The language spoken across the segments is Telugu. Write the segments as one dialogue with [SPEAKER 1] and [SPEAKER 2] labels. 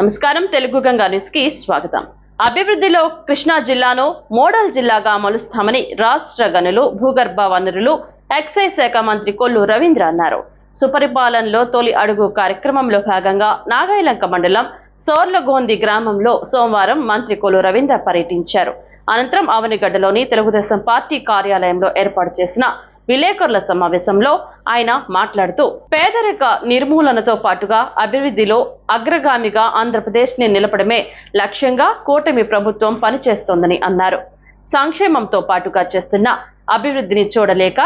[SPEAKER 1] నమస్కారం తెలుగు గంగా న్యూస్కి స్వాగతం. అభివృద్ధిలో కృష్ణా జిల్లాను మోడల్ జిల్లాగా మలుస్తామని రాష్ట్ర గనులు భూగర్భ వనరులు ఎక్సైజ్ శాఖ మంత్రి కొల్లు రవీంద్ర అన్నారు. సుపరిపాలనలో తొలి అడుగు కార్యక్రమంలో భాగంగా నాగాయలంక మండలం సోర్లగోంది గ్రామంలో సోమవారం మంత్రి కొల్లు రవీంద్ర పర్యటించారు. అనంతరం అవనిగడ్డలోని తెలుగుదేశం పార్టీ కార్యాలయంలో ఏర్పాటు చేసిన విలేకరుల సమావేశంలో ఆయన మాట్లాడుతూ పేదరిక నిర్మూలనతో పాటుగా అభివృద్ధిలో అగ్రగామిగా ఆంధ్రప్రదేశ్ని నిలపడమే లక్ష్యంగా కూటమి ప్రభుత్వం పనిచేస్తోందని అన్నారు. సంక్షేమంతో పాటుగా చేస్తున్న అభివృద్ధిని చూడలేక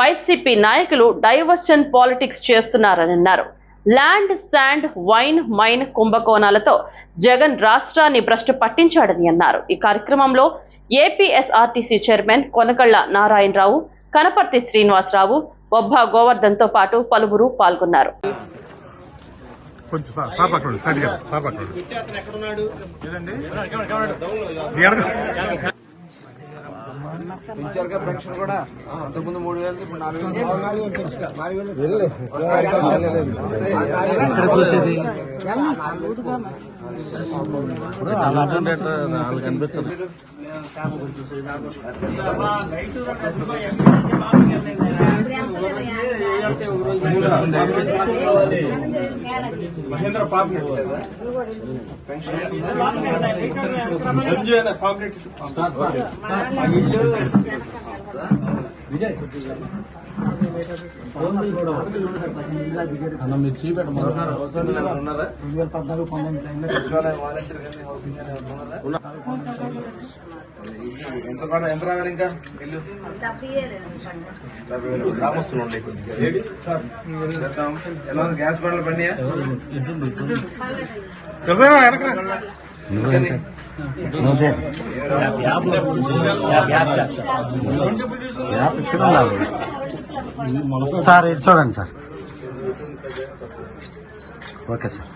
[SPEAKER 1] వైసీపీ నాయకులు డైవర్షన్ పాలిటిక్స్ చేస్తున్నారని అన్నారు. ల్యాండ్ శాండ్ వైన్ మైన్ కుంభకోణాలతో జగన్ రాష్ట్రాన్ని భ్రష్టు పట్టించాడని అన్నారు. ఈ కార్యక్రమంలో ఏపీఎస్ఆర్టీసీ చైర్మన్ కొనకళ్ళ నారాయణరావు కనపర్తి శ్రీనివాసరావు బొబ్బా గోవర్ధన్తో పాటు పలువురు పాల్గొన్నారు.
[SPEAKER 2] కొంచెం సార్ సార్ పక్కన ఉండండి, స్టడీ చేయండి, సార్ పక్కన ఉండండి. ఏదండి? మీ వెనక-
[SPEAKER 3] పెంచారుగా పెన్షన్ కూడా అంతకుముందు మూడు వేలు ఇప్పుడు నాలుగు వేలు
[SPEAKER 4] ఎక్కడికి వచ్చేది? మహేంద్ర అలా అంటే వాళ్ళు అన్న మీరు చూపెట్టమన్నారు
[SPEAKER 3] కానీ హౌసింగ్ ఎంత పడ ఎంత రావాలి ఇంకా ఇల్లు గ్రామస్తులు ఎలా ఉంది గ్యాస్ బండ్లు పడినాయా
[SPEAKER 4] సార్ ఇటు చూడండి సార్ ఓకే సార్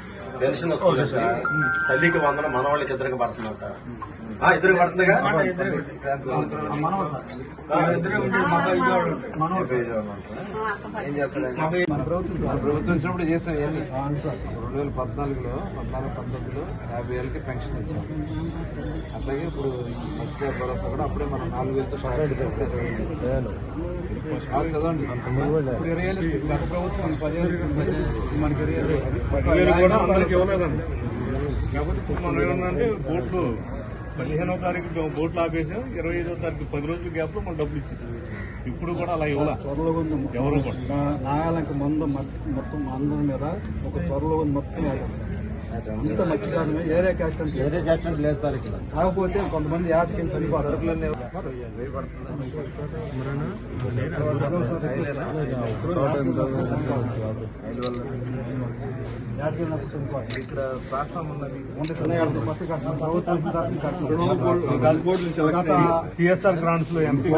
[SPEAKER 5] పెన్షన్ వస్తుంది సార్. తల్లికి వందన మన వాళ్ళకి ఇద్దరికి పడుతుందట ఇద్దరికి పడుతుందిగా?
[SPEAKER 3] మన ప్రభుత్వం వచ్చినప్పుడు చేసాం ఇవన్నీ. రెండు వేల పద్నాలుగులో పద్నాలుగు పంతొమ్మిదిలో యాభై వేలకి పెన్షన్ ఇచ్చాం. అట్లాగే ఇప్పుడు మత్స్య భరోసా కూడా అప్పుడే మనం నాలుగు వేలతో స్టార్ట్ చదవండి.
[SPEAKER 2] పదివేలు కూడా అందరికి ఇవ్వలేదండి. కాకపోతే ఇప్పుడు మనం ఏమన్నంటే బోట్లు పదిహేనో తారీఖు బోట్లు ఆపేసాం ఇరవై ఐదో తారీఖు పది రోజుల గ్యాప్లో మనం డబ్బులు ఇచ్చేసాం. ఇప్పుడు కూడా అలా ఇవ్వాల.
[SPEAKER 6] త్వరలో ఉంది
[SPEAKER 2] ఎవరు కూడా.
[SPEAKER 6] నాయాలంక మందు మొత్తం అందరి మీద ఒక త్వరలో ఉంది మొత్తం అంత మధ్యకాలమే ఏరియా క్యాస్ట్ అంటే
[SPEAKER 4] వేరే జాక్షన్ లేదు
[SPEAKER 6] కాకపోతే కొంతమంది యాటకి చనిపోతారు.
[SPEAKER 3] ఇక్కడ ప్లాట్ఫామ్ ఉన్నది
[SPEAKER 2] సిఎస్ఆర్ గ్రాంట్స్లో ఎంపీ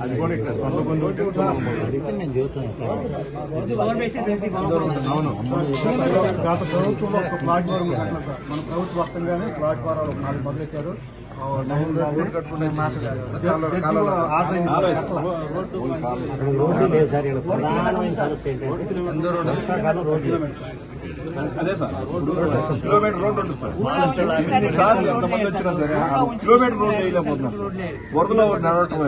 [SPEAKER 2] అది కూడా ఇక్కడ అవును
[SPEAKER 6] గత ప్రభుత్వంలో ఒక ప్లాట్ఫారం మన ప్రభుత్వ వస్తంగానే ప్లాట్ఫారాలు నాలుగు మొదలెట్టారు. ఆ,
[SPEAKER 4] రోడ్డు లేదు సార్ రోడ్డు
[SPEAKER 5] అదే సార్. కిలోమీటర్ రోడ్డు ఉంటుంది సార్. ఎన్నిసార్లు ఎంతమంది వచ్చినా సరే కిలోమీటర్ రోడ్డు వేయలేకపోతున్నాం వరదలో నడవటం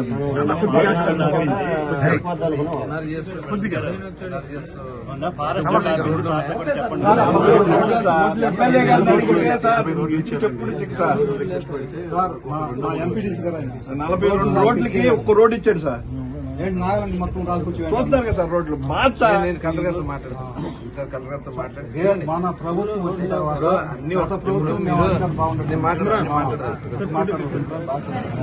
[SPEAKER 5] ఎమ్మెల్యే గారి సార్ చెప్పుడు నలభై రెండు రోడ్లకి ఒక్క రోడ్డు ఇచ్చాడు సార్. చూస్తున్నారు కదా సార్ రోడ్లు మార్చ్?
[SPEAKER 3] నేను కలెక్టర్ గారితో మాట్లాడతాను. ఈసారి కలెక్టర్ గారితో మాట్లాడి.
[SPEAKER 6] మన ప్రభుత్వం వచ్చిన తర్వాత
[SPEAKER 3] అన్ని
[SPEAKER 6] ప్రభుత్వం మేము